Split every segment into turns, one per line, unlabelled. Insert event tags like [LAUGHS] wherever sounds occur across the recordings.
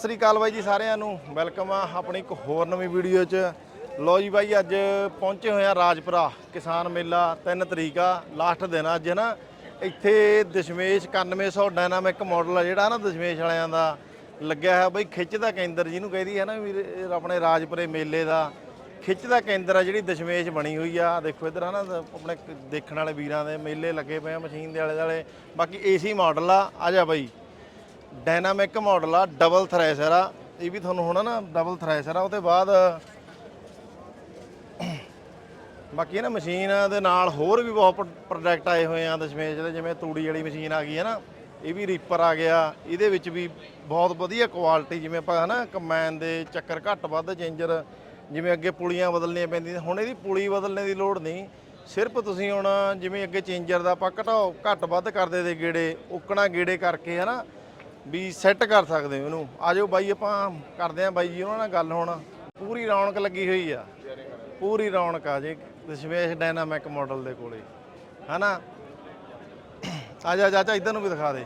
ਸਤਿ ਸ੍ਰੀ ਅਕਾਲ ਬਾਈ ਜੀ ਸਾਰਿਆਂ ਨੂੰ। ਵੈਲਕਮ ਆ ਆਪਣੀ ਇੱਕ ਹੋਰ ਨਵੀਂ ਵੀਡੀਓ 'ਚ। ਲੋ ਜੀ ਬਾਈ, ਅੱਜ ਪਹੁੰਚੇ ਹੋਏ ਆ ਰਾਜਪੁਰਾ ਕਿਸਾਨ ਮੇਲਾ 3 ਤਰੀਕ ਆ ਲਾਸਟ ਦਿਨ ਅੱਜ ਹੈ ਨਾ ਇੱਥੇ ਦਸ਼ਮੇਸ਼ 9100 ਡਾਇਨਾਮਿਕ ਮਾਡਲ ਆ, ਜਿਹੜਾ ਨਾ ਦਸ਼ਮੇਸ਼ ਵਾਲਿਆਂ ਦਾ ਲੱਗਿਆ ਹੋਇਆ ਬਾਈ ਖਿੱਚ ਦਾ ਕੇਂਦਰ ਜਿਹਨੂੰ ਕਹਿੰਦੀ ਹੈ ਨਾ ਵੀ ਆਪਣੇ ਰਾਜਪੁਰੇ ਮੇਲੇ ਦਾ। ਖਿੱਚ ਦਾ ਕੇਂਦਰ ਆ ਜਿਹੜੀ ਦਸ਼ਮੇਸ਼ ਬਣੀ ਹੋਈ ਆ। ਦੇਖੋ ਇਧਰ, ਹਨਾ, ਆਪਣੇ ਦੇਖਣ ਵਾਲੇ ਵੀਰਾਂ ਦੇ ਮੇਲੇ ਲੱਗੇ ਪਏ ਆ, ਮਸ਼ੀਨ ਦੇ ਆਲੇ ਦੁਆਲੇ ਬਾਕੀ ਏਸੀ ਮਾਡਲ ਆ। ਆ ਜਾ ਬਾਈ। ਡਾਇਨਾਮਿਕ ਮਾਡਲ ਆ ਡਬਲ ਥ੍ਰੈਸ਼ਰ ਆ। ਇਹ ਵੀ ਤੁਹਾਨੂੰ ਹੁਣ ਨਾ ਡਬਲ ਥ੍ਰੈਸ਼ਰ ਆ, ਉਹਦੇ ਬਾਅਦ ਬਾਕੀ ਇਹ ਨਾ ਮਸ਼ੀਨ ਦੇ ਨਾਲ ਹੋਰ ਵੀ ਬਹੁਤ ਪ੍ਰੋਡਕਟ ਆਏ ਹੋਏ ਆ ਦਸ਼ਮੇਸ਼ ਦੇ, ਜਿਵੇਂ ਤੂੜੀ ਵਾਲੀ ਮਸ਼ੀਨ ਆ ਗਈ ਹੈ ਨਾ, ਇਹ ਵੀ ਰੀਪਰ ਆ ਗਿਆ। ਇਹਦੇ ਵਿੱਚ ਵੀ ਬਹੁਤ ਵਧੀਆ ਕੁਆਲਿਟੀ ਜਿਵੇਂ ਆਪਾਂ ਹਨਾ ਕੰਬਾਈਨ ਦੇ ਚੱਕਰ ਘੱਟ ਵੱਧ ਚੇਂਜਰ ਜਿਵੇਂ ਅੱਗੇ ਪੁਲੀਆਂ ਬਦਲਣੀਆਂ ਪੈਂਦੀਆਂ, ਹੁਣ ਇਹਦੀ ਪੁਲੀ ਬਦਲਣੇ ਦੀ ਲੋੜ ਨਹੀਂ। ਸਿਰਫ ਤੁਸੀਂ ਹੁਣ ਜਿਵੇਂ ਅੱਗੇ ਚੇਂਜਰ ਦਾ ਆਪਾਂ ਘਟਾਓ, ਘੱਟ ਵੱਧ ਕਰਦੇ ਦੇ ਗੇੜੇ, ਉਕਣਾ ਗੇੜੇ ਕਰਕੇ ਹਨਾ ਵੀ ਸੈੱਟ ਕਰ ਸਕਦੇ ਹੋ ਇਹਨੂੰ ਆਜੋ ਬਾਈ, ਆਪਾਂ ਕਰਦੇ ਆਂ ਬਾਈ ਜੀ ਉਹਨਾਂ ਨਾਲ ਗੱਲ ਹੁਣ। ਪੂਰੀ ਰੌਣਕ ਲੱਗੀ ਹੋਈ ਆ। ਪੂਰੀ ਰੌਣਕ ਆ ਜੇ ਦਸ਼ਮੇਸ਼ ਡਾਇਨਾਮਿਕ ਮਾਡਲ ਦੇ ਕੋਲੇ। ਹਨਾ? ਆ ਜਾ ਚਾਚਾ ਇਧਰ ਨੂੰ ਵੀ ਦਿਖਾ ਦੇ।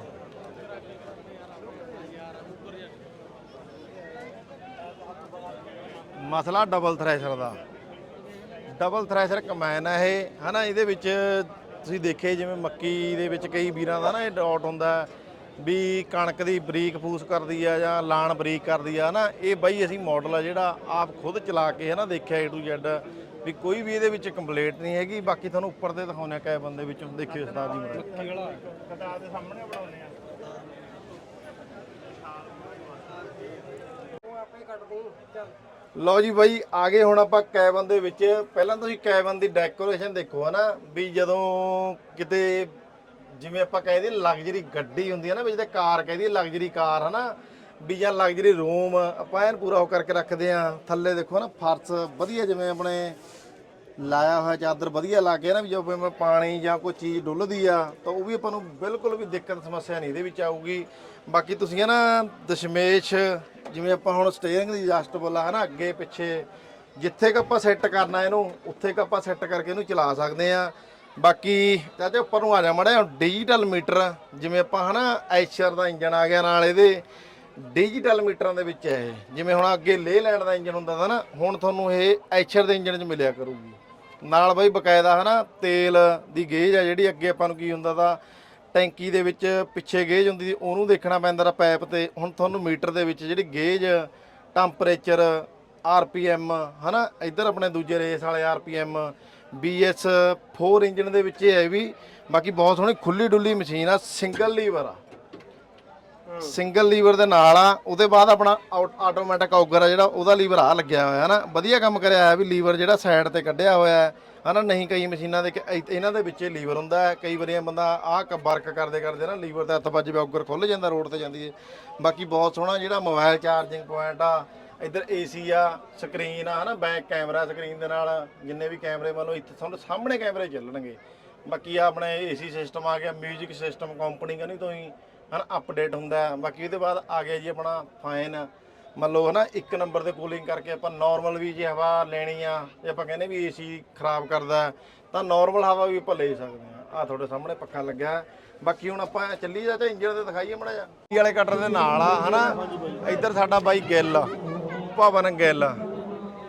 ਮਸਲਾ ਡਬਲ ਥ੍ਰੈਸ਼ਰ ਦਾ। ਡਬਲ ਥ੍ਰੈਸ਼ਰ ਕਮੈਨ ਹੈ ਇਹ। ਹਨਾ, ਇਹਦੇ ਵਿੱਚ ਤੁਸੀਂ ਦੇਖੇ ਜਿਵੇਂ ਮੱਕੀ ਦੇ ਵਿੱਚ ਕਈ ਵੀਰਾਂ ਦਾ ਨਾ ਇਹ ਡਾਟ ਹੁੰਦਾ। ਵੀ ਕਣਕ ਦੀ ਬਰੀਕ ਫੂਸ ਕਰਦੀ ਆ ਜਾਂ ਲਾਣ ਬਰੀਕ ਕਰਦੀ ਆ ਨਾ ਇਹ ਬਾਈ ਅਸੀਂ ਮਾਡਲ ਆ ਜਿਹੜਾ ਆਪ ਖੁਦ ਚਲਾ ਕੇ ਹੈ ਨਾ ਦੇਖਿਆ A to Z ਵੀ ਕੋਈ ਵੀ ਇਹਦੇ ਵਿੱਚ ਕੰਪਲੀਟ ਨਹੀਂ ਹੈਗੀ। ਬਾਕੀ ਤੁਹਾਨੂੰ ਉੱਪਰ ਤੇ ਦਿਖਾਉਣੇ ਕੈ ਬੰਦੇ ਵਿੱਚੋਂ ਦੇਖਿਓ ਉਸਤਾਦ ਜੀ ਮੇਰਾ ਲਓ ਜੀ ਬਾਈ, ਆ ਗਏ ਹੁਣ ਆਪਾਂ ਕੈਬਨ ਦੇ ਵਿੱਚ। ਪਹਿਲਾਂ ਤੁਸੀਂ ਕੈਬਨ ਦੀ ਡੈਕੋਰੇਸ਼ਨ ਦੇਖੋ, ਹਨਾ? ਵੀ ਜਦੋਂ ਕਿਤੇ ਜਿਵੇਂ ਆਪਾਂ ਕਹਿੰਦੇ ਲਗਜ਼ਰੀ ਗੱਡੀ ਹੁੰਦੀ ਹੈ ਨਾ ਵੀ ਜਿਹਦੇ ਕਾਰ ਕਹਿੰਦੀ ਲਗਜ਼ਰੀ ਕਾਰ, ਹਨਾ? ਵੀ ਜਾਂ ਲਗਜ਼ਰੀ ਰੂਮ ਆਪਾਂ ਐਨ ਪੂਰਾ ਉਹ ਕਰਕੇ ਰੱਖਦੇ ਆ ਥੱਲੇ ਦੇਖੋ ਨਾ, ਫਰਸ਼ ਵਧੀਆ ਜਿਵੇਂ ਆਪਣੇ ਲਾਇਆ ਹੋਇਆ ਚਾਦਰ ਵਧੀਆ ਲਾ ਕੇ ਨਾ ਵੀ ਜਦੋਂ ਮੈਂ ਪਾਣੀ ਜਾਂ ਕੋਈ ਚੀਜ਼ ਡੁੱਲਦੀ ਆ, ਤਾਂ ਉਹ ਵੀ ਆਪਾਂ ਨੂੰ ਬਿਲਕੁਲ ਵੀ ਦਿੱਕਤ ਸਮੱਸਿਆ ਨਹੀਂ ਇਹਦੇ ਵਿੱਚ ਆਊਗੀ। ਬਾਕੀ ਤੁਸੀਂ ਹੈ ਨਾ, ਦਸ਼ਮੇਸ਼, ਜਿਵੇਂ ਆਪਾਂ ਹੁਣ ਸਟੀਅਰਿੰਗ ਦੀ ਐਡਜਸਟਬਲ ਆ ਨਾ ਅੱਗੇ ਪਿੱਛੇ, ਜਿੱਥੇ ਕ ਆਪਾਂ ਸੈੱਟ ਕਰਨਾ ਇਹਨੂੰ, ਉੱਥੇ ਕ ਆਪਾਂ ਸੈੱਟ ਕਰਕੇ ਇਹਨੂੰ ਚਲਾ ਸਕਦੇ ਆ ਬਾਕੀ ਚਾਚਾ ਉੱਪਰ ਨੂੰ ਆ ਜਾ ਮੜਿਆ ਡਿਜੀਟਲ ਮੀਟਰ ਜਿਵੇਂ ਆਪਾਂ ਹਨਾ ਐਸ਼ਰ ਦਾ ਇੰਜਨ ਆ ਗਿਆ ਨਾਲ ਇਹਦੇ ਡਿਜੀਟਲ ਮੀਟਰਾਂ ਦੇ ਵਿੱਚ ਹੈ ਜਿਵੇਂ ਹੁਣ ਅੱਗੇ ਲੇ ਲੈਂਡ ਦਾ ਇੰਜਨ ਹੁੰਦਾ था ਨਾ, ਹੁਣ ਤੁਹਾਨੂੰ ਇਹ ਐਸ਼ਰ ਦੇ ਇੰਜਨ 'ਚ ਮਿਲਿਆ ਕਰੂਗੀ। ਨਾਲ ਬਈ ਬਕਾਇਦਾ ਹਨਾ, ਤੇਲ ਦੀ ਗੇਜ ਆ ਜਿਹੜੀ, ਅੱਗੇ ਆਪਾਂ ਨੂੰ ਕੀ ਹੁੰਦਾ ਤਾਂ, ਟੈਂਕੀ ਦੇ ਵਿੱਚ ਪਿੱਛੇ ਗੇਜ ਹੁੰਦੀ ਸੀ, ਉਹਨੂੰ ਦੇਖਣਾ ਪੈਂਦਾ ਤਾ ਪਾਈਪ ਤੇ। ਹੁਣ ਤੁਹਾਨੂੰ ਮੀਟਰ ਦੇ ਵਿੱਚ ਜਿਹੜੀ ਗੇਜ, ਟੈਂਪਰੇਚਰ ਆਰਪੀਐਮ ਹਨਾ, ਇੱਧਰ ਆਪਣੇ ਦੂਜੇ ਰੇਸ ਵਾਲੇ ਆਰਪੀਐਮ BS 4 ਇੰਜਨ ਦੇ ਵਿੱਚ ਇਹ ਹੈ ਵੀ ਬਾਕੀ ਬਹੁਤ ਸੋਹਣੀ ਖੁੱਲੀ ਡੁੱਲੀ ਮਸ਼ੀਨ ਆ ਸਿੰਗਲ ਲੀਵਰ ਆ। ਸਿੰਗਲ ਲੀਵਰ ਦੇ ਨਾਲ ਆ, ਉਹਦੇ ਬਾਅਦ ਆਪਣਾ ਆਟੋਮੈਟਿਕ ਔਗਰ ਆ ਜਿਹੜਾ, ਉਹਦਾ ਲੀਵਰ ਆ ਲੱਗਿਆ ਹੋਇਆ ਹੈ ਨਾ। ਵਧੀਆ ਕੰਮ ਕਰਿਆ ਹੋਇਆ ਵੀ ਲੀਵਰ ਜਿਹੜਾ ਸਾਈਡ ਤੇ ਕੱਢਿਆ ਹੋਇਆ ਹੈ। ਹਨਾ, ਨਹੀਂ ਕਈ ਮਸ਼ੀਨਾਂ ਦੇ ਇਹਨਾਂ ਦੇ ਵਿੱਚ ਲੀਵਰ ਹੁੰਦਾ ਹੈ। ਕਈ ਵਾਰੀ ਬੰਦਾ ਆਹ ਵਰਕ ਕਰਦੇ ਕਰਦੇ ਨਾ ਲੀਵਰ ਤੇ ਹੱਥ ਵੱਜ ਜਾਵੇ ਔਗਰ ਖੁੱਲ ਜਾਂਦਾ ਰੋਡ ਤੇ ਜਾਂਦੀ ਹੈ। ਬਾਕੀ ਬਹੁਤ ਸੋਹਣਾ ਜਿਹੜਾ ਮੋਬਾਈਲ ਚਾਰਜਿੰਗ ਪੁਆਇੰਟ ਆ ਇੱਧਰ ਏਸੀ ਆ ਸਕਰੀਨ ਆ ਹਨਾ ਬੈਕ ਕੈਮਰਾ ਸਕਰੀਨ ਦੇ ਨਾਲ ਜਿੰਨੇ ਵੀ ਕੈਮਰੇ ਮੰਨ ਲਓ ਇੱਥੇ ਤੁਹਾਨੂੰ ਸਾਹਮਣੇ ਕੈਮਰੇ ਚੱਲਣਗੇ ਬਾਕੀ ਆ ਆਪਣੇ ਏਸੀ ਸਿਸਟਮ ਆ ਗਿਆ 뮤직 ਸਿਸਟਮ ਕੰਪਨੀ ਕਨੀ ਤੋਂ ਹੀ ਹਨਾ ਅਪਡੇਟ ਹੁੰਦਾ ਬਾਕੀ ਉਹਦੇ ਬਾਅਦ ਆ ਗਿਆ ਜੀ ਆਪਣਾ ਫਾਈਨ ਮੰਨ ਲਓ ਹਨਾ ਇੱਕ ਨੰਬਰ ਤੇ ਕੂਲਿੰਗ ਕਰਕੇ ਆਪਾਂ ਨਾਰਮਲ ਵੀ ਜੇ ਹਵਾ ਲੈਣੀ ਆ ਜੇ ਆਪਾਂ ਕਹਿੰਦੇ ਵੀ ਏਸੀ ਖਰਾਬ ਕਰਦਾ ਤਾਂ ਨਾਰਮਲ ਹਵਾ ਵੀ ਆਪਾਂ ਲੈ ਸਕਦੇ ਆ ਆ ਤੁਹਾਡੇ ਸਾਹਮਣੇ ਪੱਖਾ ਲੱਗਾ ਬਾਕੀ ਹੁਣ ਆਪਾਂ ਚੱਲੀ ਜਾ ਤੇ ਇੰਜਨ ਤੇ ਦਿਖਾਈਏ ਮੜਾ ਜਾ ਵਾਲੇ ਕਟਰ ਦੇ ਨਾਲ ਆ ਹਨਾ ਇੱਧਰ ਸਾਡਾ ਬਾਈ ਗਿੱਲ ਆ, ਭਵਨ ਗਿੱਲ।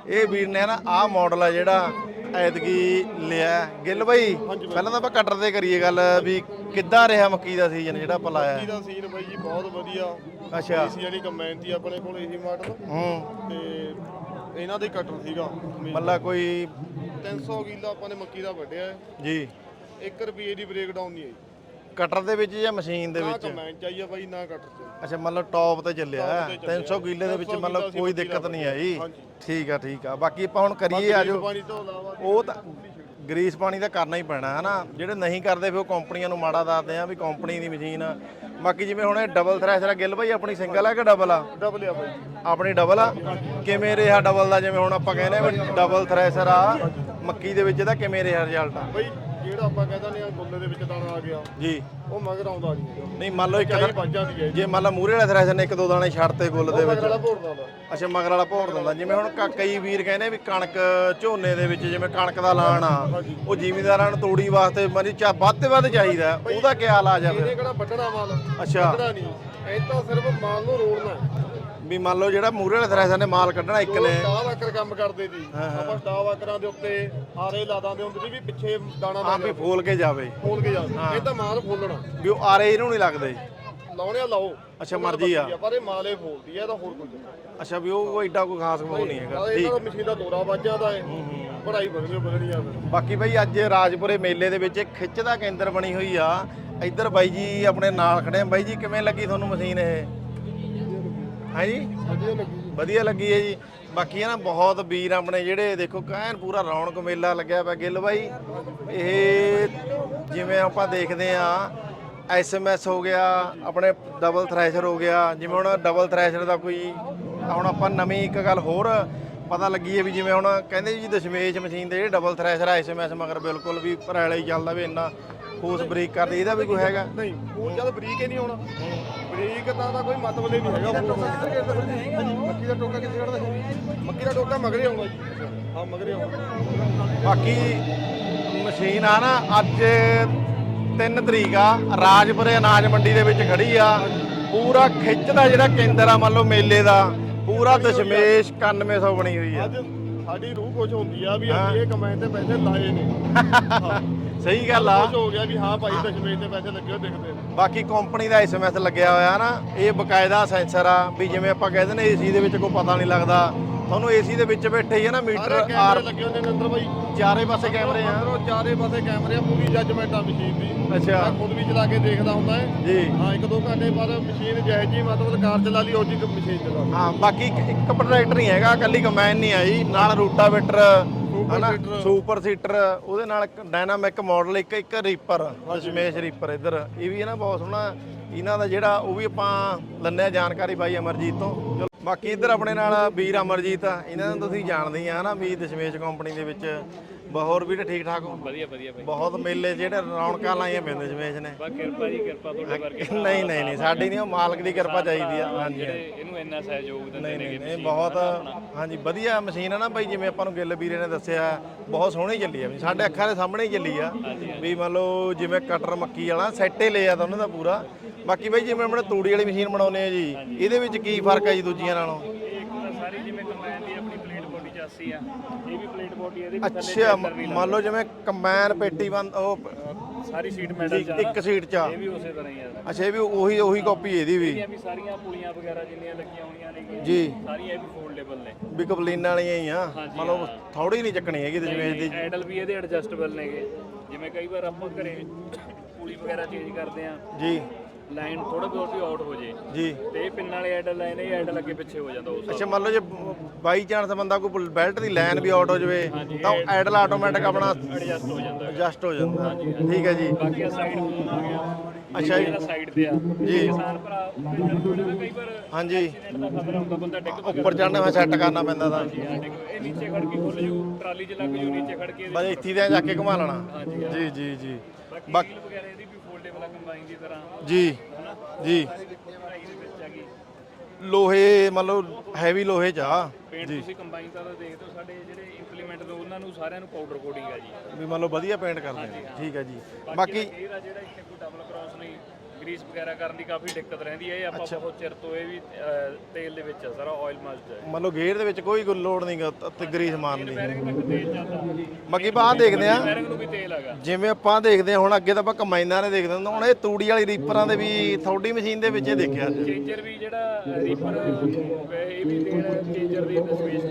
ਇਹ ਵੀਰ ਨੇ ਨਾ ਆਹ ਮਾਡਲ ਆ ਜਿਹੜਾ ਐਤਕੀ ਲਿਆ। ਗਿੱਲ ਬਾਈ ਪਹਿਲਾਂ ਤਾਂ ਆਪਾਂ ਕਟਰ ਤੇ ਕਰੀਏ ਗੱਲ ਵੀ ਕਿੱਦਾਂ ਰਿਹਾ ਮੱਕੀ ਦਾ ਸੀਜ਼ਨ ਜਿਹੜਾ ਆਪਾਂ ਲਾਇਆ?
ਇਹਦਾ ਸੀਨ ਬਾਈ ਜੀ ਬਹੁਤ ਵਧੀਆ।
ਅੱਛਾ।
ਏਸੀ ਜਿਹੜੀ ਕੰਬਾਈਨ ਦੀ ਆਪਣੇ ਕੋਲ ਇਹੀ ਮਾਡਲ
ਹੂੰ।
ਤੇ ਇਹਨਾਂ ਦੇ ਕਟਰ ਸੀਗਾ।
ਮੱਲਾ ਕੋਈ
300 ਕਿੱਲਾ ਆਪਾਂ ਨੇ ਮੱਕੀ ਦਾ ਵੱਢਿਆ।
ਜੀ।
1 ਰੁਪਏ ਦੀ ਬ੍ਰੇਕ ਡਾਊਨ ਨਹੀਂ ਆਈ।
ਕਟਰ ਦੇ ਵਿੱਚ ਜਾਂ ਮਸ਼ੀਨ ਦੇ
ਨਾ
ਵਿੱਚ?
ਕੰਬਾਈਨ ਚਾਹੀਏ ਬਾਈ ਨਾ ਕਟਰ ਚ।
ਅੱਛਾ ਮਤਲਬ ਟੌਪ ਤੇ ਚੱਲਿਆ।
Top ਤੇ ਚੱਲਿਆ।
300 ਕਿੱਲੇ ਦੇ ਵਿੱਚ
300
ਮਤਲਬ ਕੋਈ ਦਿੱਕਤ ਨਹੀਂ ਆਈ। ਠੀਕ ਆ ਠੀਕ ਆ। ਬਾਕੀ ਆਪਾਂ ਹੁਣ ਕਰੀਏ ਆਜੋ।
ਪਾਣੀ ਤੋਂ ਇਲਾਵਾ
ਉਹ ਤਾਂ ਗਰੀਸ ਪਾਣੀ ਤਾਂ ਕਰਨਾ ਹੀ ਪੈਣਾ ਹਨਾ? ਜਿਹੜੇ ਨਹੀਂ ਕਰਦੇ ਫਿਰ ਉਹ ਕੰਪਨੀਆਂ ਨੂੰ ਮਾੜਾ ਦੱਸਦੇ ਆ ਵੀ ਕੰਪਨੀ ਦੀ ਮਸ਼ੀਨ ਆ। ਬਾਕੀ ਜਿਵੇਂ ਹੁਣ ਇਹ ਡਬਲ ਥ੍ਰੈਸ਼ਰ ਆ ਗਿੱਲ ਭਾਈ ਆਪਣੀ ਸਿੰਗਲ ਆ ਕਿ ਡਬਲ ਆ?
ਡਬਲ ਆ ਬਾਈ।
ਆਪਣੀ ਡਬਲ ਆ? ਕਿਵੇਂ ਰਿਹਾ ਡਬਲ ਦਾ? ਜਿਵੇਂ ਹੁਣ ਆਪਾਂ ਕਹਿੰਦੇ ਆ ਵੀ ਡਬਲ ਥ੍ਰੈਸ਼ਰ ਆ ਮੱਕੀ ਦੇ ਵਿੱਚ ਇਹਦਾ ਕਿਵੇਂ ਰਿਹਾ ਰਿਜ਼ਲਟ ਆ?
ਬਾਈ ਜਿਹੜਾ ਆਪਾਂ ਕਹਿੰਦਾ ਨੇ ਗੁੱਲੇ ਦੇ ਵਿੱਚ ਦਾਣਾ ਆ ਗਿਆ
ਜੀ।
ਉਹ ਮਗਰ ਆਉਂਦਾ ਨਹੀਂ।
ਨਹੀਂ ਮੰਨ ਲਓ ਇੱਕ
ਚਾਹੀ ਵੱਜ ਜਾਂਦੀ ਹੈ
ਜੇ। ਮੰਨ ਲਾ ਮੂਰੇ ਵਾਲੇ ਥ੍ਰੈਸ਼ਰ ਨੇ ਇੱਕ ਦੋ ਦਾਣੇ ਛੱਡਤੇ ਗੁੱਲ ਦੇ ਵਿੱਚ।
ਵਾਲਾ ਭੋਰਦਾ ਦਾ
ਅੱਛਾ ਮਗਰ ਵਾਲਾ ਭੋਰ ਦਿੰਦਾ। ਜਿਵੇਂ ਹੁਣ ਕ- ਕਈ ਵੀਰ ਕਹਿੰਦੇ ਵੀ ਕਣਕ ਝੋਨੇ ਦੇ ਵਿੱਚ ਜਿਵੇਂ ਕਣਕ ਦਾ ਲਾਣ ਆ ਉਹ ਜ਼ਿਮੀਂਦਾਰਾਂ ਨੂੰ ਤੋੜੀ ਵਾਸਤੇ ਮਨੀ ਚਾ ਵੱਧ ਤੇ ਵੱਧ ਚਾਹੀਦਾ। ਉਹਦਾ ਕੀ ਹਾਲ ਆ ਫਿਰ?
ਇਹਨੇ ਕਿਹੜਾ ਵੱਢਣਾ ਮਾਲ
ਅੱਛਾ।
ਵੱਢਣਾ ਨਹੀਂ। ਇਹ ਤਾਂ ਸਿਰਫ ਮਾਲ ਨੂੰ ਰੋੜਨਾ ਹੈ।
ਵੀ ਮੰਨ ਲਓ ਜਿਹੜਾ ਮੂਰੇ ਵਾਲੇ ਥ੍ਰੈਸ਼ਰ ਨੇ ਮਾਲ ਕੱਢਣਾ ਇੱਕ ਨੇ।
ਸਟਾਵ ਆਕਰ ਕੰਮ ਕਰਦੇ ਸੀ ਆਪਾਂ ਸਟਾਵ ਆਕਰਾਂ ਦੇ ਉੱਤੇ ਆਰੇ ਲਾ ਦਾਂਦੇ ਹੁੰਦੇ ਸੀ ਵੀ ਪਿੱਛੇ ਦਾਣਾ ਨਾ
ਆਪ ਹੀ ਫੋਲ ਕੇ ਜਾਵੇ।
ਖੋਲ ਕੇ ਜਾ ਇਹ ਤਾਂ ਮਾਲ ਫੋਲਣਾ।
ਵੀ ਉਹ ਆਰੇ ਇਹਨੂੰ ਨਹੀਂ ਲੱਗਦੇ।
ਲਾਉਣੇ ਆ ਲਾਓ।
ਅੱਛਾ ਮਰਜ਼ੀ ਆ।
ਪਰ ਇਹ ਮਾਲੇ ਫੋਲਦੀ ਆ ਇਹਦਾ ਹੋਰ ਕੁਝ ਨਹੀਂ।
ਅੱਛਾ ਵੀ ਉਹ ਏਡਾ ਕੋਈ ਖਾਸ ਉਹ ਨਹੀਂ ਹੈਗਾ। ਠੀਕ
ਇਹਨਾਂ ਦਾ ਮਸ਼ੀਨ ਦਾ ਦੋਰਾ ਵੱਜ ਜਾਂਦਾ ਹੈ ਪੜਾਈ ਵਧਣੀ ਵਧਣੀ ਆ। ਫਿਰ
ਬਾਕੀ ਬਾਈ ਅੱਜ ਰਾਜਪੁਰੇ ਮੇਲੇ ਦੇ ਵਿੱਚ ਇੱਕ ਖਿੱਚ ਦਾ ਕੇਂਦਰ ਬਣੀ ਹੋਈ ਆ। ਇੱਧਰ ਬਾਈ ਜੀ ਆਪਣੇ ਨਾਲ ਖੜੇ ਆ। ਬਾਈ ਜੀ ਕਿਵੇਂ ਲੱਗੀ ਤੁਹਾਨੂੰ ਮਸ਼ੀਨ ਇਹ? ਹਾਂਜੀ?
ਵਧੀਆ ਲੱਗੀ
ਵਧੀਆ ਲੱਗੀ ਹੈ ਜੀ। ਬਾਕੀ ਹੈ ਨਾ ਬਹੁਤ ਵੀਰ ਆਪਣੇ ਜਿਹੜੇ ਦੇਖੋ ਕਹਿਣ ਪੂਰਾ ਰੌਣਕ ਮੇਲਾ ਲੱਗਿਆ ਪਿਆ ਗਿੱਲ ਬਾਈ। ਇਹ ਜਿਵੇਂ ਆਪਾਂ ਦੇਖਦੇ ਆ ਐਸਐਮਐਸ ਹੋ ਗਿਆ ਆਪਣੇ ਡਬਲ ਥ੍ਰੈਸ਼ਰ ਹੋ ਗਿਆ ਜਿਵੇਂ ਹੁਣ ਡਬਲ ਥ੍ਰੈਸ਼ਰ ਦਾ ਕੋਈ ਹੁਣ ਆਪਾਂ ਨਵੀਂ ਇੱਕ ਗੱਲ ਹੋਰ ਪਤਾ ਲੱਗੀ ਹੈ ਵੀ ਜਿਵੇਂ ਹੁਣ ਕਹਿੰਦੇ ਜੀ ਦਸ਼ਮੇਸ਼ ਮਸ਼ੀਨ ਦੇ ਜਿਹੜੇ ਡਬਲ ਥ੍ਰੈਸ਼ਰ ਐਸਐਮਐਸ ਮਗਰ ਬਿਲਕੁਲ ਵੀ ਪਰਾਲੇ ਹੀ ਚੱਲਦਾ ਵੀ ਇੰਨਾ ਫੋਰਸ ਬ੍ਰੇਕ ਕਰਦੇ ਇਹਦਾ ਵੀ ਕੋਈ ਹੈਗਾ?
ਨਹੀਂ ਉਹ ਜਦ ਬਰੀਕ ਹੀ ਨਹੀਂ ਹੋਣਾ। ਬਰੀਕ ਤਾਂ ਦਾ ਕੋਈ ਮਤਲਬ ਹੀ ਨਹੀਂ ਹੈਗਾ ਮੱਕੀ ਦਾ ਟੋਕਾ ਕਿੱਥੇ ਕੱਢਦਾ ਮੱਕੀ ਦਾ ਟੋਕਾ ਮਗਰੇ ਆਉਂਦਾ ਜੀ। ਹਾਂ ਮਗਰੇ ਆਉਂਦਾ।
ਬਾਕੀ ਮਸ਼ੀਨ ਆ ਨਾ ਅੱਜ 3 ਤਰੀਕ ਆ ਰਾਜਪੁਰੇ ਅਨਾਜ ਮੰਡੀ ਦੇ ਵਿੱਚ ਖੜੀ ਆ। ਪੂਰਾ ਖਿੱਚ ਦਾ ਜਿਹੜਾ ਕੇਂਦਰ ਆ ਮੰਨ ਲਓ ਮੇਲੇ ਦਾ। ਪੂਰਾ ਦਸ਼ਮੇਸ਼ 9100 ਬਣੀ ਹੋਈ ਆ।
ਸਾਡੀ ਰੂਹ ਕੁਝ ਹੁੰਦੀ ਆ ਵੀ ਅਸੀਂ ਇਹ ਕਮਾਏ ਤੇ ਪੈਸੇ ਲਾਏ ਨੇ। ਹਾਂ [LAUGHS]
ਸਹੀ ਗੱਲ ਆ।
ਕੁਝ ਹੋ ਗਿਆ ਵੀ ਹਾਂ ਭਾਈ ਦਸ਼ਮੇਸ਼ ਤੇ ਪੈਸੇ ਲੱਗੇ ਦਿਖਦੇ ਨੇ।
ਬਾਕੀ ਕੰਪਨੀ ਦਾ ਐਸਐਮਐਸ ਲੱਗਿਆ ਹੋਇਆ ਨਾ ਇਹ ਬਕਾਇਦਾ ਸੈਂਸਰ ਆ ਵੀ ਜਿਵੇਂ ਆਪਾਂ ਕਹਿੰਦੇ ਨੇ ਏਸੀ ਦੇ ਵਿੱਚ ਕੋਈ ਪਤਾ ਨਹੀਂ ਲੱਗਦਾ। ਤੁਹਾਨੂੰ ਏਸੀ ਦੇ ਵਿੱਚ ਬੈਠੇ ਹੀ ਆ ਨਾ ਮੀਟਰ।
ਕੈਮਰੇ
ਆਰ
ਲੱਗੇ ਹੁੰਦੇ ਨੇ ਅੰਦਰ ਭਾਈ
ਚਾਰੇ ਪਾਸੇ ਕੈਮਰੇ ਆ।
ਅੰਦਰੋਂ ਚਾਰੇ ਪਾਸੇ ਕੈਮਰੇ ਆ ਪੂਰੀ ਜੱਜਮੈਂਟ ਆ ਮਸ਼ੀਨ ਦੀ।
ਅੱਛਾ।
ਮੈਂ ਖੁਦ ਵੀ ਚਲਾ ਕੇ ਦੇਖਦਾ ਹੁੰਦਾ ਹੈ
ਜੀ।
ਹਾਂ ਇੱਕ ਦੋ ਘੰਟੇ ਬਾਅਦ ਮਸ਼ੀਨ ਜਿਹੇ ਜੀ ਮਤਲਬ ਕਾਰ ਚਲਾ ਲਈ ਉਹ ਜੀ ਮਸ਼ੀਨ ਚਲਾ
ਹਾਂ ਬਾਕੀ ਇੱਕ- ਪ੍ਰੋਡਕਟ ਨਹੀਂ ਹੈਗਾ ਕੱਲੀ ਕੰਬਾਈਨ ਨਹੀਂ ਆਈ। ਨਾਲ ਰੂਟਾਵੇਟਰ ਹਨਾ? ਸੁਪਰ ਸੀਟਰ ਉਹਦੇ ਨਾਲ ਇੱਕ ਡਾਇਨਾਮਿਕ ਮਾਡਲ ਇੱਕ ਇੱਕ ਰੀਪਰ ਦਸ਼ਮੇਸ਼ ਰੀਪਰ ਇੱਧਰ। ਇਹ ਵੀ ਹੈ ਨਾ ਬਹੁਤ ਸੋਹਣਾ ਇਹਨਾਂ ਦਾ ਜਿਹੜਾ ਉਹ ਵੀ ਆਪਾਂ ਲੰਨੇ ਆ ਜਾਣਕਾਰੀ ਬਾਈ ਅਮਰਜੀਤ ਤੋਂ। ਬਾਕੀ ਇੱਧਰ ਆਪਣੇ ਨਾਲ ਵੀਰ ਅਮਰਜੀਤ ਆ। ਇਹਨਾਂ ਨੂੰ ਤੁਸੀਂ ਜਾਣਦੇ ਹੀ ਆ ਹਨਾ ਵੀ ਦਸ਼ਮੇਸ਼ ਕੰਪਨੀ ਦੇ ਵਿੱਚ ਬ- ਹੋਰ ਵੀ ਠੀਕ ਠਾਕ ਹੋ।
ਵਧੀਆ ਵਧੀਆ ਬਾਈ।
ਬਹੁਤ ਮੇਲੇ ਜਿਹੜੇ ਰੌਣਕਾਂ ਲਾਈਆਂ ਪੈਂਦੇ ਦਸ਼ਮੇਸ਼ ਨੇ।
ਬਾ ਕਿਰਪਾ ਜੀ ਕਿਰਪਾ ਤੁਹਾਡੇ ਵਰਗੇ
ਨਹੀਂ ਨਹੀਂ ਨਹੀਂ ਸਾਡੀ ਨਹੀਂ ਉਹ ਮਾਲਕ ਦੀ ਕਿਰਪਾ ਚਾਹੀਦੀ ਆ। ਹਾਂਜੀ
ਇਹਨੂੰ ਇੰਨਾ ਸਹਿਯੋਗ ਦਿੰਦੇ
ਨਹੀਂ
ਨੇਗੇ
ਨਹੀਂ ਬਹੁਤ ਹਾਂਜੀ ਵਧੀਆ ਮਸ਼ੀਨ ਹੈ ਨਾ ਬਾਈ ਜਿਵੇਂ ਆਪਾਂ ਨੂੰ ਗਿੱਲ ਵੀਰੇ ਨੇ ਦੱਸਿਆ ਬਹੁਤ ਸੋਹਣੀ ਚੱਲੀ ਆ ਸਾਡੇ ਅੱਖਾਂ ਦੇ ਸਾਹਮਣੇ ਹੀ ਚੱਲੀ ਆ ਵੀ ਮੰਨ ਲਓ ਜਿਵੇਂ ਕਟਰ ਮੱਕੀ ਵਾਲਾ ਸੈੱਟ ਲਿਆ ਤਾਂ ਉਹਨਾਂ ਦਾ ਪੂਰਾ। ਬਾਕੀ ਬਾਈ ਜਿਵੇਂ ਆਪਣੇ ਤੂੜੀ ਵਾਲੀ ਮਸ਼ੀਨ ਬਣਾਉਂਦੇ ਆ ਜੀ ਇਹਦੇ ਵਿੱਚ ਕੀ ਫ਼ਰਕ ਹੈ ਜੀ ਦੂਜੀਆਂ ਨਾਲੋਂ?
ਇਹ ਇੱਕ ਤਾਂ ਸਾਰੀ ਜਿਵੇਂ ਕੰਬਾਈਨ ਦੀ ਆਪਣੀ ਪਲੇਟ ਬੋਡੀ ਚਾਸੀ ਆ ਇਹ ਵੀ ਪਲੇਟ ਬੋਡੀ ਇਹਦੇ ਵੀ
ਅੱਛਾ ਮੰਨ ਲਓ ਜਿਵੇਂ ਕੰਬਾਈਨ ਪੇਟੀ ਬੰਦ ਉਹ
ਸਾਰੀ ਸੀਟ ਮੈਟਲ ਚ
ਇੱਕ ਸੀਟ ਚ
ਇਹ ਵੀ ਉਸੇ ਤਰ੍ਹਾਂ ਹੀ ਆ।
ਅੱਛਾ ਇਹ ਵੀ ਉਹੀ ਉਹੀ ਕਾਪੀ ਇਹਦੀ ਵੀ।
ਇਹ ਵੀ ਸਾਰੀਆਂ ਪੁਲੀਆਂ ਵਗੈਰਾ ਜਿੰਨੀਆਂ ਲੱਗੀਆਂ ਹੋਈਆਂ ਨੇ
ਜੀ।
ਸਾਰੀਆਂ ਇਹ ਵੀ ਫੋਲਡੇਬਲ ਨੇ।
ਵੀ ਕਪਲੀਨਾਂ ਵਾਲੀਆਂ ਹੀ ਆ। ਮੰਨ ਲਓ ਥੋੜੀ ਨਹੀਂ ਚੱਕਣੀ ਹੈਗੀ ਦਸ਼ਮੇਸ਼ ਦੀ
ਐਡਲ ਵੀ ਇਹਦੇ। ਐਡਜਸਟੇਬਲ ਨੇਗੇ। ਜਿਵੇਂ ਕਈ ਵਾਰ ਆਪਾਂ ਘਰੇ ਪੁਲੀ ਵਗੈਰਾ ਚੇਂਜ ਕਰਦੇ ਆ।
ਜੀ।
ਲਾਈਨ ਥੋੜਾ ਬਹੁਤ ਵੀ ਆਊਟ ਹੋ ਜੇ।
ਜੀ।
ਤੇ ਇਹ ਪਿੰਨ ਵਾਲੇ ਐਡਲ ਲਾਈਨ ਇਹ ਐਡਲ ਅੱਗੇ ਪਿੱਛੇ ਹੋ ਜਾਂਦਾ ਉਸ
ਅੱਛਾ ਮੰਨ ਲਓ ਜੇ ਬਾਈ ਚਾਂਸ ਬੰਦਾ ਕੋਈ ਬੈਲਟ ਦੀ ਲਾਈਨ ਵੀ ਆਊਟ ਹੋ ਜਾਵੇ ਤਾਂ ਐਡਲ ਆਟੋਮੈਟਿਕ ਆਪਣਾ
ਐਡਜਸਟ ਹੋ ਜਾਂਦਾ।
ਐਡਜਸਟ ਹੋ ਜਾਂਦਾ। ਠੀਕ ਹੈ ਜੀ।
ਬਾਕੀ ਆ ਸਾਈਡ ਆ ਗਿਆ।
ਅੱਛਾ ਜੀ।
ਸਾਈਡ ਤੇ ਆ।
ਜੀ।
ਕਿਸਾਨ ਭਰਾ ਜਿਹੜਾ ਕਈ ਵਾਰ
ਹਾਂਜੀ।
ਐਕਸੀਡੈਂਟ ਦਾ ਖਤਰਾ ਹੁੰਦਾ ਬੰਦਾ ਡਿੱਗ ਪਿਆ।
ਉੱਪਰ ਚੜ੍ਹਨੇ ਮੈਂ ਸੈੱਟ ਕਰਨਾ ਪੈਂਦਾ ਤਾਂ।
ਇਹ ਨੀਚੇ ਖੜ ਕੇ ਖੁੱਲ ਜੂ ਟਰਾਲੀ 'ਚ ਲੱਗ ਜੂ ਨੀਚੇ ਖੜ ਕੇ
ਬਸ ਇੱਥੇ ਦੇ ਜਾ ਕੇ ਘੁਮਾ ਲੈਣਾ। ਜੀ ਜੀ ਜੀ।
ਬਾਕੀ ਵਗੈਰਾ ਇਹਦੀ ਵੀ ਫੋਲਡੇਬਲ ਆ ਕੰਬਾਈਨ ਦੀ ਤਰ੍ਹਾਂ।
ਜੀ ਜੀ।
ਪੜਾਈ ਦੇ ਵਿੱਚ ਆ ਗਈ
ਲੋਹੇ ਮੰਨ ਲਓ ਹੈਵੀ ਲੋਹੇ ਚ ਆ।
ਪੇਂਟ ਤੁਸੀਂ ਕੰਬਾਈਨ ਦਾ ਤਾਂ ਦੇਖਦੇ ਹੋ ਸਾਡੇ ਜਿਹੜੇ ਇੰਪਲੀਮੈਂਟ ਨੇ ਉਹਨਾਂ ਨੂੰ ਸਾਰਿਆਂ ਨੂੰ ਪਾਊਡਰ ਕੋਟਿੰਗ ਆ ਜੀ।
ਵੀ ਮੰਨ ਲਓ ਵਧੀਆ ਪੇਂਟ ਕਰਦੇ ਠੀਕ ਹੈ ਜੀ। ਬਾਕੀ
ਇਹਦਾ ਜਿਹੜਾ ਇੱਥੇ ਕੋਈ ਡਬਲ ਕ੍ਰਾਸ ਨਹੀਂ ਗਰੀਸ ਵਗੈਰਾ ਕਰਨ ਦੀ ਕਾਫੀ ਦਿੱਕਤ ਰਹਿੰਦੀ ਹੈ ਇਹ ਆਪਾਂ ਬਹੁਤ ਚਿਰ ਤੋਂ ਇਹ ਵੀ ਅਹ, ਤੇਲ ਦੇ ਵਿੱਚ ਸਾਰਾ ਆਇਲ ਮਸਟ ਹੈ
ਮੰਨ ਲਓ ਗੇਅਰ ਦੇ ਵਿੱਚ ਕੋਈ ਕੋਈ ਲੋਡ ਨਹੀਂ ਤੇ ਗਰੀਸ ਮਾਰਨ ਦੀ।
ਬੈਰਿੰਗ ਤੱਕ ਤੇਲ ਜਾਂਦਾ।
ਬਾਕੀ ਬਾਹਰ ਦੇਖਦੇ ਆ
ਬੈਰਿੰਗ ਨੂੰ ਵੀ ਤੇਲ ਹੈਗਾ।
ਜਿਵੇਂ ਆਪਾਂ ਦੇਖਦੇ ਹਾਂ ਹੁਣ ਅੱਗੇ ਤਾਂ ਆਪਾਂ ਕੰਬਾਈਨਾਂ ਨੇ ਦੇਖਦੇ ਹੁੰਦੇ ਹੁਣ ਇਹ ਤੂੜੀ ਵਾਲੀ ਰੀਪਰਾਂ ਦੇ ਵੀ ਥੋੜੀ ਮਸ਼ੀਨ ਦੇ ਵਿੱਚ ਇਹ ਦੇਖਿਆ।
ਚੇਂਜਰ ਵੀ ਜਿਹੜਾ ਰੀਪਰ ਇਹ ਵੀ ਤੇਲ ਚੇਂਜਰ ਦੀ ਸਪੇਸ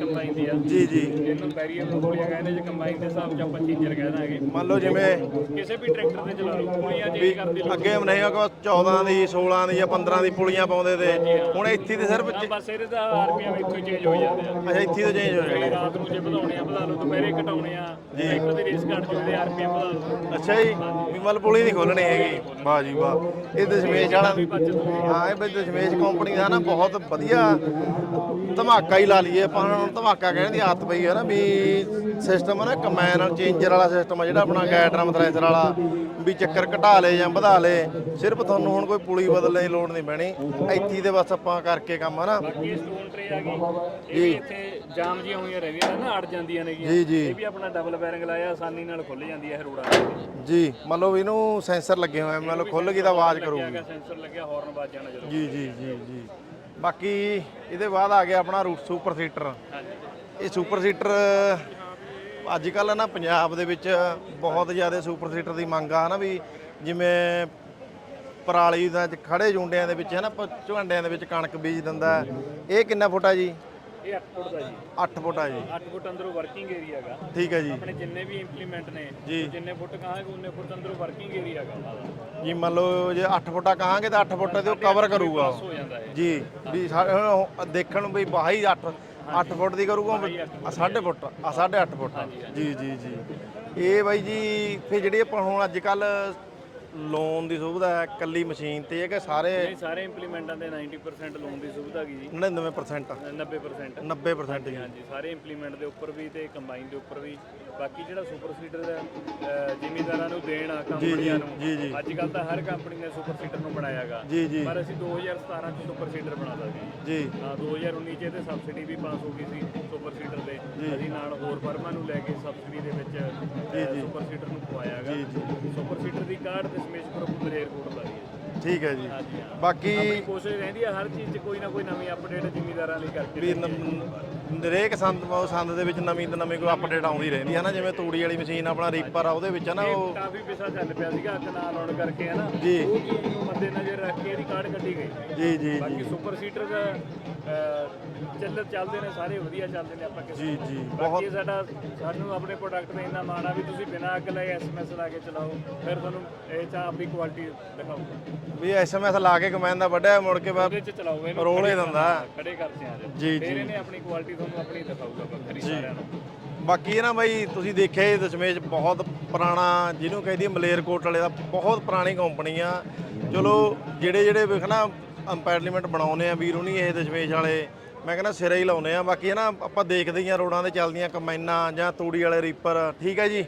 ਆ
ਜੀ ਜੀ।
ਇਹਨੂੰ ਬੈਰੀਅਰ ਪੁਲੀਆਂ ਕਹਿੰਦੇ ਜੇ ਕੰਬਾਈਨ ਦੇ ਹਿਸਾਬ 'ਚ ਆਪਾਂ ਚੇਂਜਰ ਕਹਿ ਦਾਂਗੇ
ਮੰਨ ਲਓ ਜਿਵੇਂ
ਕਿਸੇ ਵੀ ਟਰੈਕਟਰ ਤੇ ਚਲਾ ਲਓ ਪੁਲੀਆਂ ਚੇਂਜ ਲੋੜ
ਅੱਗੇ ਨਹੀਂ ਕੋ 14 ਦੀ 16 ਦੀ ਜਾਂ 15 ਦੀ ਪੁਲੀਆਂ ਪਾਉਂਦੇ ਤੇ ਹੁਣ ਇੱਥੇ ਤੇ ਸਿਰਫ
ਬਸ ਇਹਦੇ ਦਾ ਆਰਪੀਐਮ ਇੱਥੋਂ ਹੀ ਚੇਂਜ ਹੋ ਜਾਂਦੇ ਆ।
ਅੱਛਾ ਇੱਥੇ ਤੋਂ ਚੇਂਜ ਹੋ ਜਾਣੇ
ਰਾਤ ਨੂੰ ਜੇ ਵਧਾਉਣੇ ਆ ਵਧਾ ਲਓ ਦੁਪਹਿਰੇ ਘਟਾਉਣੇ ਆ। ਟਰੈਕਟਰ ਦੀ ਰੇਸ ਘਟ ਜੂ ਇਹਦੇ ਆਰਪੀਐਮ ਵਧਾ ਲਓ।
ਅੱਛਾ ਜੀ ਵੀ ਮਤਲਬ ਪੁਲੀ ਨਹੀਂ ਖੋਲਣੀ ਹੈਗੀ। ਵਾਹ ਜੀ ਵਾਹ। ਇਹ ਦਸ਼ਮੇਸ਼ ਵਾਲਾ ਹਾਂ ਇਹ ਬਈ ਦਸ਼ਮੇਸ਼ ਕੰਪਨੀ ਦਾ ਨਾ ਬਹੁਤ ਵਧੀਆ ਧਮਾਕਾ ਹੀ ਲਾ ਲਈਏ ਆਪਾਂ ਹੁਣ ਧਮਾਕਾ ਕਹਿਣ ਦੀ ਆਦਤ ਪਈ ਹੈ ਨਾ ਵੀ ਸਿਸਟਮ ਹੈ ਨਾ ਕਮੈਨ ਨਾਲ ਚੇਂਜਰ ਵਾਲਾ ਸਿਸਟਮ ਹੈ ਜਿਹੜਾ ਆਪਣਾ ਗੈਟ ਡਰਮ ਥ੍ਰੈਸ਼ਰ ਵਾਲਾ ਵੀ ਚੱਕਰ ਘਟਾ ਲੇ ਜਾਂ ਵਧਾ ਲੇ ਸਿਰਫ ਤੁਹਾਨੂੰ ਹੁਣ ਕੋਈ ਪੁਲੀ ਬਦਲਣ ਦੀ ਲੋੜ ਨਹੀਂ ਪੈਣੀ। ਇੱਥੇ ਦੇ ਬਸ ਆਪਾਂ ਕਰਕੇ ਕੰਮ ਹੈ ਨਾ।
ਬਾਕੀ ਸਟੋਨ ਟਰੇ ਆ ਗਈ। ਇਹ ਵੀ ਇੱਥੇ ਜਾਮ ਜੀਆਂ ਹੋਈਆਂ ਰਹਿੰਦੀਆਂ ਨੇ ਨਾ ਅੜ ਜਾਂਦੀਆਂ ਨੇ
ਜੀ ਜੀ।
ਇਹ ਵੀ ਆਪਣਾ ਡਬਲ ਬੈਰਿੰਗ ਲਾਇਆ ਆਸਾਨੀ ਨਾਲ ਖੁੱਲ ਜਾਂਦੀ ਹੈ ਇਹ ਰੋੜਾ
ਜੀ ਮੰਨ ਲਓ ਇਹਨੂੰ ਸੈਂਸਰ ਲੱਗੇ ਹੋਏ ਆ, ਮੰਨ ਲਓ ਖੁੱਲ ਗਈ ਤਾਂ ਆਵਾਜ਼ ਕਰੂਗੀ।
ਹੈਗਾ ਸੈਂਸਰ ਲੱਗਿਆ ਹਾਰਨ ਵੱਜ ਜਾਣਾ ਜਦੋਂ।
ਜੀ ਜੀ ਜੀ ਜੀ। ਬਾਕੀ ਇਹਦੇ ਬਾਅਦ ਆ ਗਿਆ ਆਪਣਾ ਰੂਟ ਸੁਪਰ ਸੀਟਰ। ਇਹ ਸੁਪਰ ਸੀਟਰ ਅੱਜ ਕੱਲ ਨਾ ਪੰਜਾਬ ਦੇ ਵਿੱਚ ਬਹੁਤ ਜ਼ਿਆਦਾ ਸੁਪਰ ਸੀਟਰ ਦੀ ਮੰਗ ਆ ਨਾ ਵੀ ਜਿਵੇਂ ਪਰਾਲੀ ਦਾ ਚ ਖੜੇ ਜੁੰਡਿਆਂ ਦੇ ਵਿੱਚ ਹੈ ਨਾ ਪ- ਝੁੰਡਿਆਂ ਦੇ ਵਿੱਚ ਕਣਕ ਬੀਜ ਦਿੰਦਾ। ਇਹ ਕਿੰਨਾ ਫੁੱਟ ਆ ਜੀ?
ਇਹ 8 ਫੁੱਟ ਦਾ ਜੀ।
8 ਫੁੱਟ ਆ ਜੀ।
8 ਫੁੱਟ ਅੰਦਰੋਂ ਵਰਕਿੰਗ ਏਰੀਆ ਹੈਗਾ।
ਠੀਕ ਹੈ ਜੀ।
ਆਪਣੇ ਜਿੰਨੇ ਵੀ ਇੰਪਲੀਮੈਂਟ ਨੇ
ਜੀ।
ਜਿੰਨੇ ਫੁੱਟ ਕਹਾਂਗੇ ਉਨੇ ਫੁੱਟ ਅੰਦਰੋਂ ਵਰਕਿੰਗ ਏਰੀਆ ਹੈਗਾ ਉਹਨਾਂ ਦਾ।
ਜੀ ਮੰਨ ਲਓ ਜੇ 8 ਫੁੱਟਾ ਕਹਾਂਗੇ ਤਾਂ 8 ਫੁੱਟ ਤੇ ਉਹ ਕਵਰ ਕਰੂਗਾ।
ਹੋ ਜਾਂਦਾ ਹੈ
ਜੀ ਵੀ ਸਾ- ਹੁਣ ਦੇਖਣ ਨੂੰ ਵੀ ਬਾਹੀ 8 8 ਫੁੱਟ ਦੀ ਕਰੂਗਾ ਆ 8.5 ਫੁੱਟ ਆ 8.5 ਫੁੱਟ। ਜੀ ਜੀ ਜੀ। ਇਹ ਬਾਈ ਜੀ ਫਿਰ ਜਿਹੜੀ ਆਪਾਂ ਹੁਣ ਅੱਜ ਕੱਲ ਲੋਨ ਦੀ ਸੁਵਿਧਾ ਹੈ ਕੱਲੀ ਮਸ਼ੀਨ ਤੇ ਹੈ ਕਿ ਸਾਰੇ?
ਇਹ ਸਾਰੇ ਇੰਪਲੀਮੈਂਟਾਂ ਦੇ 90% ਲੋਨ ਦੀ ਸੁਵਿਧਾ ਹੈਗੀ ਜੀ।
99%
90%
90% ਜੀ।
ਹਾਂਜੀ ਸਾਰੇ ਇੰਪਲੀਮੈਂਟ ਦੇ ਉੱਪਰ ਵੀ ਤੇ ਕੰਬਾਈਨ ਦੇ ਉੱਪਰ ਵੀ। ਬਾਕੀ ਜਿਹੜਾ ਸੁਪਰ ਸੀਡਰ ਹੈ ਜ਼ਿਮੀਂਦਾਰਾਂ ਨੂੰ ਦੇਣ ਆ ਕੰਪਨੀਆਂ ਨੂੰ
ਜੀ, ਜੀ।
ਅੱਜ ਕੱਲ ਤਾਂ ਹਰ ਕੰਪਨੀ ਨੇ ਸੁਪਰ ਸੀਡਰ ਨੂੰ ਬਣਾਇਆਗਾ
ਜੀ ਜੀ।
ਪਰ ਅਸੀਂ 2017 ਚ ਸੁਪਰ ਸੀਡਰ ਬਣਾਤਾ ਸੀ।
ਜੀ।
ਹਾਂ 2019 ਚ ਤੇ ਸਬਸਿਡੀ ਵੀ ਪਾਸ ਹੋ ਗਈ ਸੀ ਸੁਪਰ ਸੀਡਰ ਤੇ ਅਸੀਂ ਨਾਲ ਹੋਰ ਫਰਮਾਂ ਨੂੰ ਲੈ ਕੇ ਸਬਸਿਡੀ ਦੇ ਵਿੱਚ ਸੁਪਰ ਸੀਡਰ ਨੂੰ ਪਵਾਇਆਗਾ ਸੁਪਰ ਸੀਡਰ ਦੀ ਕਾਰਡ ਤੇ ਮਲੇਰਕੋਟ ਦਾ
ਠੀਕ ਹੈ ਜੀ। ਬਾਕੀ
ਕੋਸ਼ਿਸ਼ ਰਹਿੰਦੀ ਹੈ ਹਰ ਚੀਜ਼ 'ਚ ਕੋਈ ਨਾ ਕੋਈ ਨਵੀਂ ਅਪਡੇਟ ਜ਼ਿਮੀਂਦਾਰਾਂ ਲਈ ਕਰਕੇ
ਵੀ ਹਰੇਕ ਸੰਦ ਸੰਦ ਦੇ ਵਿੱਚ ਨਵੀਂ ਤੋਂ ਨਵੀਂ ਕੋਈ ਅਪਡੇਟ ਆਉਂਦੀ ਰਹਿੰਦੀ ਹੈ ਨਾ ਜਿਵੇਂ ਤੂੜੀ ਵਾਲੀ ਮਸ਼ੀਨ ਆਪਣਾ ਰੀਪਰ ਆ ਉਹਦੇ ਵਿੱਚ ਹੈ ਨਾ ਉਹ
ਕਾਫੀ ਪਿਛਾ ਚੱਲ ਪਿਆ ਸੀਗਾ ਅੱਗ ਨਾ ਲਾਉਣ ਕਰਕੇ ਹੈ ਨਾ
ਜੀ।
ਉਹ ਚੀਜ਼ ਨੂੰ ਮੱਦੇ ਨਜ਼ਰ ਰੱਖ ਕੇ ਇਹਦੀ ਕਾਰਡ ਕੱਢੀ ਗਈ
ਜੀ ਜੀ
ਬਾਕੀ ਸੁਪਰ ਸੀਟਰ ਦਾ ਚੱਲ ਚੱਲਦੇ ਨੇ ਸਾਰੇ ਵਧੀਆ ਚੱਲਦੇ ਨੇ ਆਪਾਂ ਕਿਸੇ
ਜੀ ਜੀ
ਬਾਕੀ ਸਾਡਾ ਸਾਨੂੰ ਆਪਣੇ ਪ੍ਰੋਡਕਟ ਤੇ ਇੰਨਾ ਮਾਣ ਆ ਵੀ ਤੁਸੀਂ ਬਿਨਾਂ ਅੱਗ ਲਾਏ ਐਸਐਮਐਸ ਲਾ ਕੇ ਚਲਾਓ ਫਿਰ ਤੁਹਾਨੂੰ ਇਹ ਚਾ ਆਪਣੀ ਕੁਆਲਿਟੀ ਦਿਖਾਓ
ਵੀ ਐਸਐਮਐਸ ਲਾ ਕੇ ਕਮੈਨ ਦਾ ਵੱਡਾ ਮੁੜ ਕੇ ਬਾਅਦ
ਉਹਦੇ ਚ ਚਲਾਓ ਇਹਨੂੰ
ਰੋਲ ਹੀ
ਖੜੇ
ਦਿੰਦਾ।
ਖੜੇ ਕਰਦੇ ਆ
ਜੀ,
ਫਿਰ
ਜੀ।
ਇਹਨੇ ਆਪਣੀ ਕੁਆਲਿਟੀ ਤੁਹਾਨੂੰ ਆਪਣੀ ਦਿਖਾਊਗਾ ਵੱਖਰੀ ਸਾਰਿਆਂ ਨੂੰ
ਬਾਕੀ ਇਹ ਨਾ ਬਾਈ ਤੁਸੀਂ ਦੇਖਿਆ ਇਹ ਦਸ਼ਮੇਸ਼ ਬਹੁਤ ਪੁਰਾਣਾ ਜਿਹਨੂੰ ਕਹਿੰਦੀ ਮਲੇਰਕੋਟ ਵਾਲੇ ਦਾ ਬਹੁਤ ਪੁਰਾਣੀ ਕੰਪਨੀ ਆ। ਚਲੋ ਜਿਹੜੇ ਜਿਹੜੇ ਵੇਖ ਨਾ ਅੰਪੈਰਲੀਮੈਂਟ ਬਣਾਉਨੇ ਆ ਵੀਰ ਹੁਣੀ ਇਹ ਦਸ਼ਮੇਸ਼ ਵਾਲੇ ਮੈਂ ਕਹਿੰਦਾ ਸਿਰੇ ਹੀ ਲਾਉਨੇ ਆ। ਬਾਕੀ ਇਹ ਨਾ ਆਪਾਂ ਦੇਖਦੇ ਹੀ ਆ ਰੋਡਾਂ ਤੇ ਚੱਲਦੀਆਂ ਕੰਬਾਈਨਾਂ ਜਾਂ ਤੂੜੀ ਵਾਲੇ ਰੀਪਰ ਠੀਕ ਹੈ ਜੀ?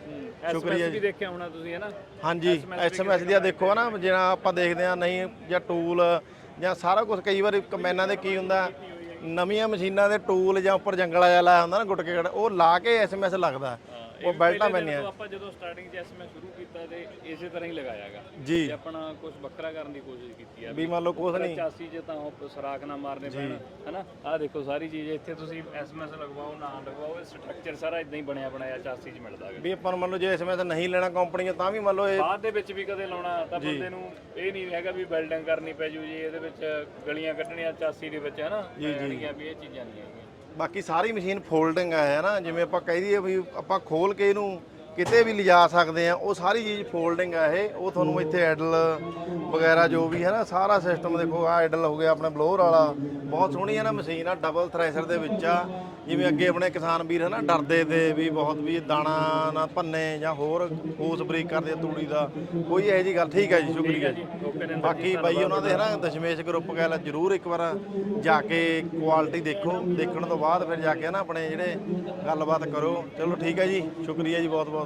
ਸ਼ੁਕਰੀਆ
ਵੀ ਦੇਖਿਆ ਹੋਣਾ ਤੁਸੀਂ ਹੈ ਨਾ?
ਹਾਂਜੀ ਐਸਐਮਐਸ ਦੀ ਆ ਦੇਖੋ ਨਾ ਜਿਹੜਾ ਆਪਾਂ ਦੇਖਦੇ ਆ ਨਹੀਂ ਜਾਂ ਟੂਲ ਜਾਂ ਸਾਰਾ ਕੁਝ ਕਈ ਵਾਰੀ ਕੰਬਾਈਨਾਂ ਦੇ ਕੀ ਹੁੰਦਾ ਨਵੀਆਂ ਮਸ਼ੀਨਾਂ ਦੇ ਟੂਲ ਜਾਂ ਉੱਪਰ ਜੰਗਲ ਜਿਹਾ ਲਾਇਆ ਹੁੰਦਾ ਨਾ ਗੁੱਟਕੇ ਗੜ ਉਹ ਲਾ ਕੇ ਐਸਐਮਐਸ ਲੱਗਦਾ। ਉਹ ਬੈਲਟਾਂ ਪੈਂਦੀਆਂ
ਆਪਾਂ ਜਦੋਂ ਸਟਾਰਟਿੰਗ 'ਚ ਐਸਐਮਐਸ ਸ਼ੁਰੂ ਕੀਤਾ ਤੇ ਇਸੇ ਤਰ੍ਹਾਂ ਹੀ ਲਗਾਇਆਗਾ।
ਜੀ।
ਆਪਣਾ ਕੁਝ ਵੱਖਰਾ ਕਰਨ ਦੀ ਕੋਸ਼ਿਸ਼ ਕੀਤੀ ਆ
ਵੀ ਮੰਨ ਲਓ ਕੁਝ ਨਹੀਂ।
85 'ਚ ਤਾਂ ਉਹ ਸਰਾਖ ਨਾ ਮਾਰਨੇ ਪੈਣ ਹੈਨਾ? ਆਹ ਦੇਖੋ ਸਾਰੀ ਚੀਜ਼ ਇੱਥੇ ਤੁਸੀਂ ਐਸਐਮਐਸ ਲਗਵਾਓ ਨਾ ਲਗਵਾਓ ਇਹ ਸਟਰਕਚਰ ਸਾਰਾ ਇਦਾਂ ਹੀ ਬਣਿਆ ਬਣਾਇਆ 84 'ਚ ਮਿਲਦਾ
ਵੀ ਆਪਾਂ ਨੂੰ ਮੰਨ ਲਓ ਜੇ ਐਸਐਮਐਸ ਨਹੀਂ ਲੈਣਾ ਕੰਪਨੀ ਤਾਂ ਵੀ ਮੰਨ ਲਓ ਇਹ
ਬਾਅਦ ਦੇ ਵਿੱਚ ਵੀ ਕਦੇ ਲਾਉਣਾ ਤਾਂ ਬੰਦੇ ਨੂੰ ਇਹ ਨਹੀਂ ਹੈਗਾ ਵੀ ਬਿਲਡਿੰਗ ਕਰਨੀ ਪੈ ਜੂ ਜੀ ਇਹਦੇ ਵਿੱਚ ਗਲੀਆਂ ਕੱਢਣੀਆਂ 84 ਦੇ ਵਿੱਚ ਹੈਨਾ? ਪੈਣਗੀਆਂ ਵੀ ਇਹ ਚੀਜ਼ਾਂ ਨਹੀਂ ਹੈਗੀਆਂ।
ਬਾਕੀ ਸਾਰੀ ਮਸ਼ੀਨ ਫੋਲਡਿੰਗ ਆ, ਹੈ ਨਾ? ਜਿਵੇਂ ਆਪਾਂ ਕਹਿ ਦਈਏ ਵੀ ਆਪਾਂ ਖੋਲ ਕੇ ਇਹਨੂੰ ਕਿਤੇ ਵੀ ਲਿਜਾ ਸਕਦੇ ਆ ਉਹ ਸਾਰੀ ਚੀਜ਼ ਫੋਲਡਿੰਗ ਆ ਇਹ। ਉਹ ਤੁਹਾਨੂੰ ਇੱਥੇ ਐਡਲ ਵਗੈਰਾ ਜੋ ਵੀ ਹੈ ਨਾ ਸਾਰਾ ਸਿਸਟਮ ਦੇਖੋ ਆ ਐਡਲ ਹੋ ਗਿਆ ਆਪਣੇ ਬਲੋਰ ਵਾਲਾ। ਬਹੁਤ ਸੋਹਣੀ ਹੈ ਨਾ ਮਸ਼ੀਨ ਆ ਡਬਲ ਥ੍ਰੈਸ਼ਰ ਦੇ ਵਿੱਚ ਆ। ਜਿਵੇਂ ਅੱਗੇ ਆਪਣੇ ਕਿਸਾਨ ਵੀਰ ਹੈ ਨਾ ਡਰਦੇ ਤੇ ਵੀ ਬਹੁਤ ਵੀ ਦਾਣਾ ਨਾ ਭੰਨੇ ਜਾਂ ਹੋਰ ਫੂਸ ਬਰੀਕ ਕਰਦੇ ਤੂੜੀ ਦਾ। ਕੋਈ ਇਹੋ ਜੀ ਗੱਲ ਠੀਕ ਹੈ ਜੀ ਸ਼ੁਕਰੀਆ ਜੀ। ਬਾਕੀ ਬਾਈ ਉਹਨਾਂ ਦੇ ਨਾ ਦਸ਼ਮੇਸ਼ ਗਰੁੱਪ ਗੱਲ ਜਰੂਰ ਇੱਕ ਵਾਰ ਜਾ ਕੇ ਕੁਆਲਿਟੀ ਦੇਖੋ। ਦੇਖਣ ਤੋਂ ਬਾਅਦ ਫਿਰ ਜਾ ਕੇ ਨਾ ਆਪਣੇ ਜਿਹੜੇ ਗੱਲਬਾਤ ਕਰੋ। ਚਲੋ ਠੀਕ ਹੈ ਜੀ ਸ਼ੁਕਰੀਆ ਜੀ ਬਹੁਤ ਬਹੁਤ